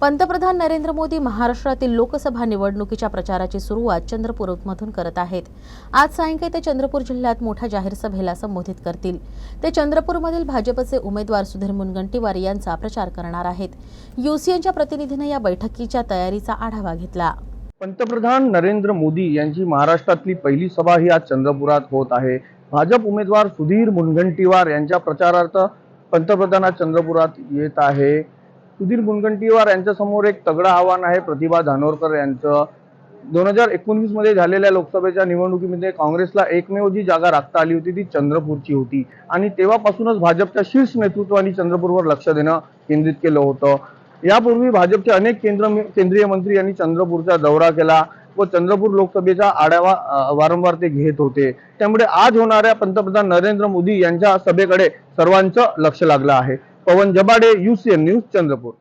पंतप्रधान नरेंद्र मोदी महाराष्ट्रातील लोकसभा निवडणुकीच्या प्रचाराची सुरुवात चंद्रपूरमधून करत आहेत. आज सायंकाळी ते चंद्रपूर जिल्ह्यात मोठ्या जाहीर सभेला संबोधित करतील. ते चंद्रपूरमधील भाजपचे उमेदवार सुधीर मुनगंटीवार यांचा प्रचार करणार आहेत. युसीएनच्या प्रतिनिधीनं या बैठकीच्या तयारीचा आढावा घेतला. पंतप्रधान नरेंद्र मोदी यांची महाराष्ट्रातली पहिली सभा ही आज चंद्रपुरात होत आहे. भाजप उमेदवार सुधीर मुनगंटीवार यांच्या प्रचारार्थ पंतप्रधान आज चंद्रपुरात येत आहे. सुधीर मुनगंटीवार यांच्यासमोर एक तगडं आव्हान आहे. प्रतिभा धानोरकर यांचं. दोन हजार एकोणवीसमध्ये झालेल्या लोकसभेच्या निवडणुकीमध्ये काँग्रेसला एकमेव जी जागा राखता आली होती ती चंद्रपूरची होती. आणि तेव्हापासूनच भाजपच्या शीर्ष नेतृत्वाने चंद्रपूरवर लक्ष देणं केंद्रित केलं होतं. यापूर्वी भाजपचे अनेक केंद्र केंद्रीय मंत्री यांनी चंद्रपूरचा दौरा केला व चंद्रपूर लोकसभेचा आढावा वारंवार ते घेत होते. त्यामुळे आज होणाऱ्या पंतप्रधान नरेंद्र मोदी यांच्या सभेकडे सर्वांचं लक्ष लागलं आहे. Pavan Jabade UCN news Chandrapur.